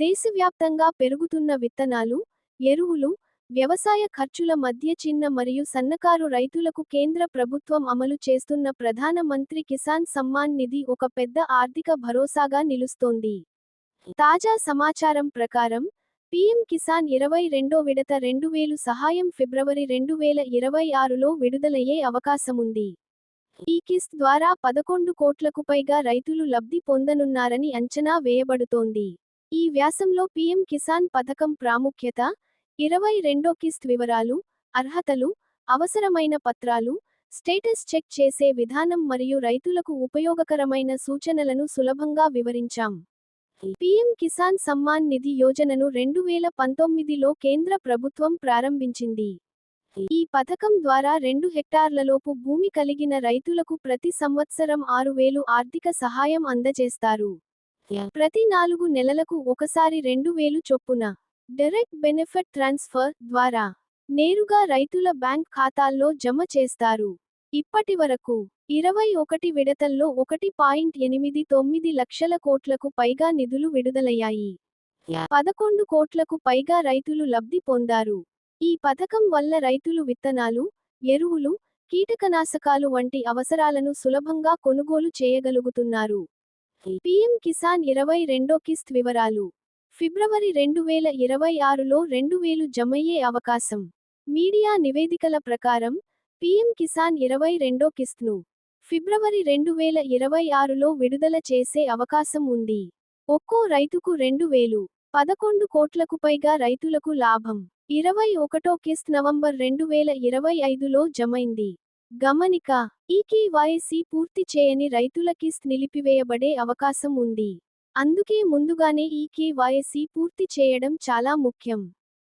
దేశవ్యాప్తంగా పెరుగుతున్న విత్తనాలు, ఎరువులు, వ్యవసాయ ఖర్చుల మధ్య చిన్న మరియు సన్నకారు రైతులకు కేంద్ర ప్రభుత్వం అమలు చేస్తున్న ప్రధాన మంత్రి కిసాన్ సమ్మాన్ నిధి ఒక పెద్ద ఆర్థిక భరోసాగా నిలుస్తోంది. తాజా సమాచారం ప్రకారం, పీఎం కిసాన్ ఇరవై రెండో విడత రెండు వేలు సహాయం ఫిబ్రవరి రెండు వేల ఇరవై ఆరులో విడుదలయ్యే అవకాశముంది. ఈ కిస్త్ ద్వారా పదకొండు కోట్లకు పైగా రైతులు లబ్ధి పొందనున్నారని అంచనా వేయబడుతోంది. ఈ వ్యాసంలో పీఎం కిసాన్ పథకం ప్రాముఖ్యత, ఇరవై రెండో కిస్త్ వివరాలు, అర్హతలు, అవసరమైన పత్రాలు, స్టేటస్ చెక్ చేసే విధానం మరియు రైతులకు ఉపయోగకరమైన సూచనలను సులభంగా వివరించాం. పీఎం కిసాన్ సమ్మాన్ నిధి యోజనను రెండు వేల పంతొమ్మిదిలో కేంద్ర ప్రభుత్వం ప్రారంభించింది. ఈ పథకం ద్వారా రెండు హెక్టార్లలోపు భూమి కలిగిన రైతులకు ప్రతి సంవత్సరం ఆరు వేలు ఆర్థిక సహాయం అందజేస్తారు. ప్రతి నాలుగు నెలలకు ఒకసారి రెండు వేలు చొప్పున డైరెక్ట్ బెనెఫిట్ ట్రాన్స్ఫర్ ద్వారా నేరుగా రైతుల బ్యాంక్ ఖాతాల్లో జమ చేస్తారు. ఇప్పటివరకు ఇరవై ఒకటి విడతల్లో ఒకటి పాయింట్ ఎనిమిది తొమ్మిది లక్షల కోట్లకు పైగా నిధులు విడుదలయ్యాయి. పదకొండు కోట్లకు పైగా రైతులు లబ్ధి పొందారు. ఈ పథకం వల్ల రైతులు విత్తనాలు, ఎరువులు, కీటకనాశకాలు వంటి అవసరాలను సులభంగా కొనుగోలు చేయగలుగుతున్నారు. పీఎం కిసాన్ ఇరవై రెండో కిస్త్ వివరాలు. ఫిబ్రవరి రెండు వేల ఇరవై ఆరులో రెండు వేలు జమయ్యే అవకాశం. మీడియా నివేదికల ప్రకారం, పీఎం కిసాన్ ఇరవై రెండో కిస్త్ను ఫిబ్రవరి రెండు వేల ఇరవై ఆరులో విడుదల చేసే అవకాశం ఉంది. ఒక్కో రైతుకు రెండు వేలు. పదకొండు కోట్లకు పైగా రైతులకు లాభం. ఇరవై ఒకటో కిస్త్ నవంబర్ రెండు వేల ఇరవై ఐదులో జమైంది. గమనిక: ఈ కేవైసీ పూర్తి చేయని రైతుల కిస్త్ నిలిపివేయబడే అవకాశం ఉంది. అందుకే ముందుగానే ఈ కేవైసీ పూర్తి చేయడం చాలా ముఖ్యం.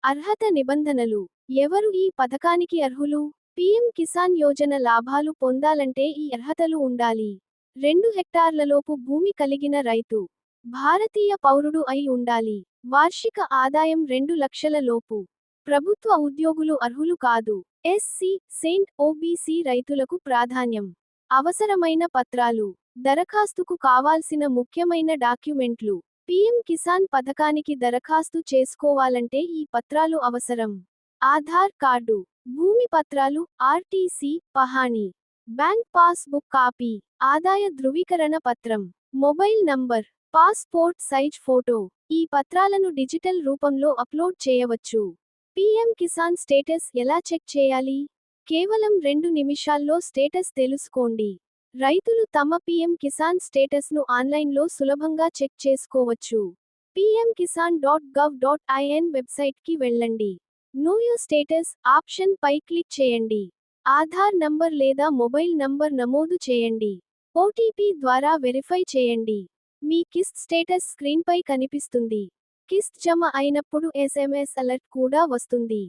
అర్హత నిబంధనలు: ఎవరు ఈ పథకానికి అర్హులు? పీఎం కిసాన్ యోజన లాభాలు పొందాలంటే ఈ అర్హతలు ఉండాలి. రెండు హెక్టార్లలోపు భూమి కలిగిన రైతు. భారతీయ పౌరుడు అయి ఉండాలి. వార్షిక ఆదాయం రెండు లక్షల లోపు. ప్రభుత్వ ఉద్యోగులు అర్హులు కాదు. ఎస్సీ, సెంట్, ఓబీసీ రైతులకు ప్రాధాన్యం. అవసరమైన పత్రాలు: దరఖాస్తుకు కావాల్సిన ముఖ్యమైన డాక్యుమెంట్లు. పీఎం కిసాన్ పథకానికి దరఖాస్తు చేసుకోవాలంటే ఈ పత్రాలు అవసరం. ఆధార్ కార్డు, భూమి పత్రాలు, ఆర్టీసీ, పహాణీ, బ్యాంక్ పాస్ బుక్ కాపీ, ఆదాయ ధృవీకరణ పత్రం, mobile number, passport size photo. ఈ పత్రాలను డిజిటల్ రూపంలో అప్లోడ్ చేయవచ్చు. పీఎం కిసాన్ స్టేటస్ ఎలా చెక్ చేయాలి? కేవలం రెండు నిమిషాల్లో స్టేటస్ తెలుసుకోండి. రైతులు తమ పీఎం కిసాన్ స్టేటస్ను ఆన్లైన్లో సులభంగా చెక్ చేసుకోవచ్చు. PM Kisan dot gov dot IN వెబ్సైట్కి వెళ్ళండి. నో యూ స్టేటస్ ఆప్షన్ పై క్లిక్ చేయండి. ఆధార్ నంబర్ లేదా మొబైల్ నంబర్ నమోదు చేయండి. ఓటీపీ ద్వారా వెరిఫై చేయండి. మీ కిస్ స్టేటస్ స్క్రీన్పై కనిపిస్తుంది. కిస్త్ జమ అయినప్పుడు ఎస్ఎంఎస్ అలర్ట్ కూడా వస్తుంది.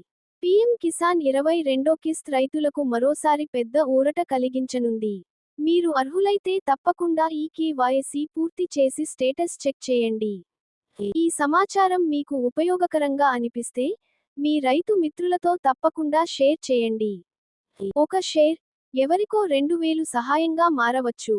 పీఎం కిసాన్ ఇరవై రెండో కిస్త్ రైతులకు మరోసారి పెద్ద ఊరట కలిగించనుంది. మీరు అర్హులైతే తప్పకుండా ఈ కేవైసీ పూర్తి చేసి స్టేటస్ చెక్ చేయండి. ఈ సమాచారం మీకు ఉపయోగకరంగా అనిపిస్తే, మీ రైతు మిత్రులతో తప్పకుండా షేర్ చేయండి. ఒక షేర్, ఎవరికో రెండు వేలు సహాయంగా మారవచ్చు.